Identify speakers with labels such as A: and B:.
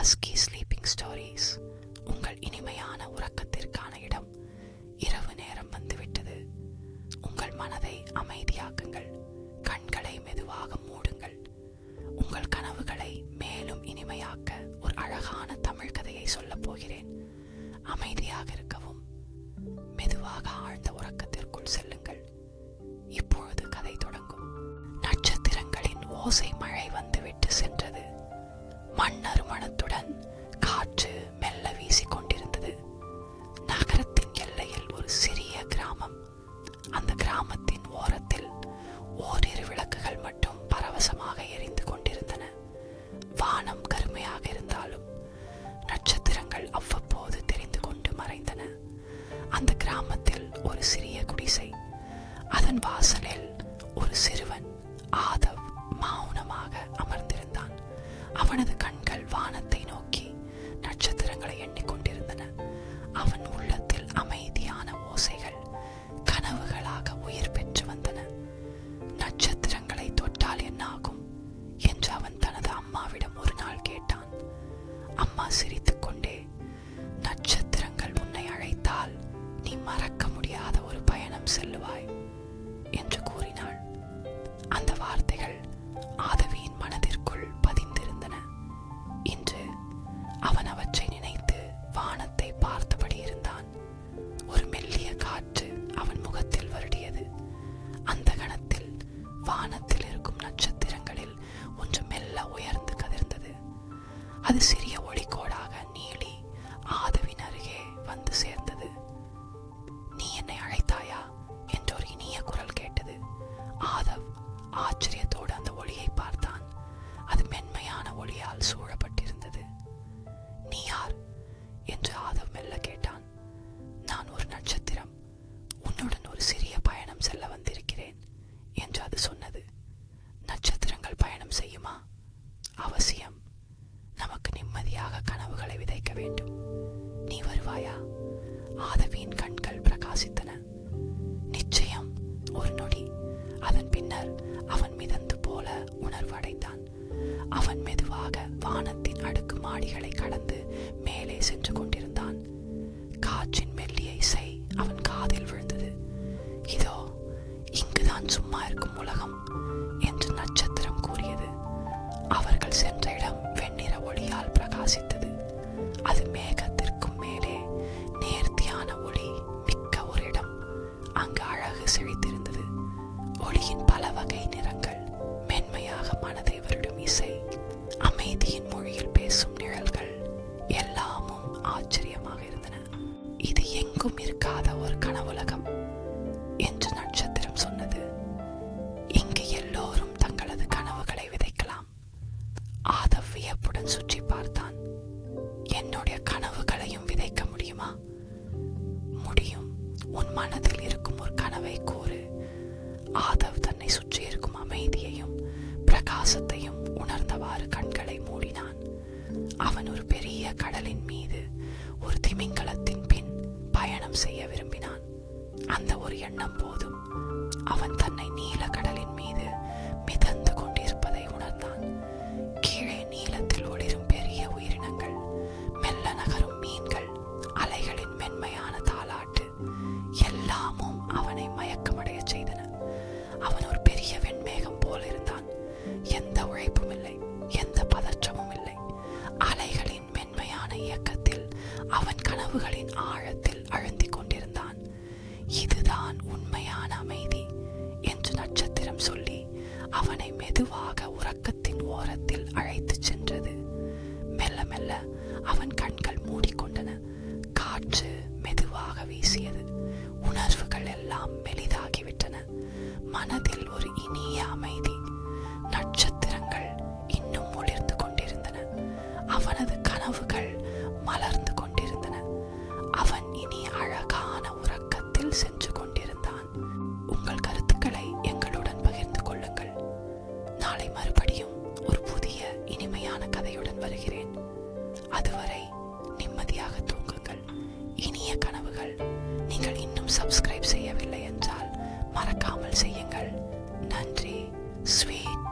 A: Husky sleeping stories உங்கள் இனிமையான உறக்கத்திற்கான இடம் இரவு நேரம் வந்துவிட்டது. உங்கள் மனதை அமைதியாக்குங்கள். கண்களை மெதுவாக மூடுங்கள். உங்கள் கனவுகளை மேலும் இனிமையாக்க ஒரு அழகான தமிழ் கதையை சொல்லப் போகிறேன். அமைதியாக இருக்கவும் மெதுவாக ஆழ்ந்த உறக்கத்திற்குள் செல்லுங்கள். இப்பொழுது கதை தொடங்கும். நட்சத்திரங்களின் ஓசை மழை ஆதவ் மௌனமாக அமர்ந்திருந்தான். அவனது கண்கள் வானத்தை நோக்கி நட்சத்திரங்களை எண்ணிக்கொண்டிருந்தன. அவன் உள்ளத்தில் அமைதியான ஓசைகள் கனவுகளாக உயிர் பெற்று வந்தன. நட்சத்திரங்களை தொட்டால் என்னாகும்? என்று அவன் தனது அம்மாவிடம் ஒரு நாள் கேட்டான். அம்மா சிரித்துக்கொண்டே நட்சத்திரங்கள் உன்னை அழைத்தால் நீ மறக்க முடியாத ஒரு பயணம் செல்லுவாய் என்று a decir ஆதவியின் கண்கள் பிரகாசித்தன. நிச்சயம் ஒரு நொடி. அதன் பின்னர் அவன் மிதந்து போல உணர்வடைந்தான். அவன் மெதுவாக வானத்தின் அடுக்கு மாடிகளை கடந்து மேலே சென்று கொண்டிருந்தான். காற்றின் மெல்லிய இசை அவன் காதில் விழுந்தது. இதோ இங்குதான் சும்மா இருக்கும் உலகம். என்னுடைய கனவுகளையும் விதைக்க முடியுமா? முடியும். உன் மனதில் இருக்கும் ஒரு கனவை கூறு. ஆதவ் தன்னை சுற்றி இருக்கும் அமைதியையும் பிரகாசத்தையும் உணர்ந்தவாறு கண்களை மூடினான். அவன் ஒரு பெரிய கடலின் மீது ஒரு திமிங்கலத்தின் பின் பயணம் செய்ய விரும்பினான். அந்த ஒரு எண்ணம் போதும். அவன் தன்னை நீல கடலின் அவன் கனவுகளின் ஆழத்தில் அழுந்திக் கொண்டிருந்தான். இதுதான் உண்மையான அமைதி என்று நட்சத்திரம் சொல்லி அவனை மெதுவாக உறக்கத்தின் ஓரத்தில் அழைத்துச் சென்றது. மெல்ல மெல்ல அவன் கண்கள் மூடிக்கொண்டன. காற்று மெதுவாக வீசியது. உணர்வுகள் எல்லாம் மெலிதாகிவிட்டன. மனதில் ஒரு இனிய அமைதி. நட்சத்திரங்கள் இன்னும் ஒளிர்ந்து கொண்டிருந்தன. அவனது கனவுகள் மலர்ந்து அவன் இனி அழகான உறக்கத்தில் சென்று கொண்டிருந்தான். உங்கள் கருத்துக்களை எங்களுடன் பகிர்ந்து கொள்ளுங்கள். நாளை மறுபடியும் ஒரு புதிய இனிமையான கதையுடன் வருகிறேன். அதுவரை நிம்மதியாக தூங்குங்கள். இனிய கனவுகள் நீங்கள் இன்னும் சப்ஸ்கிரைப் செய்யவில்லை என்றால் மறக்காமல் செய்யுங்கள். நன்றி ஸ்வீட்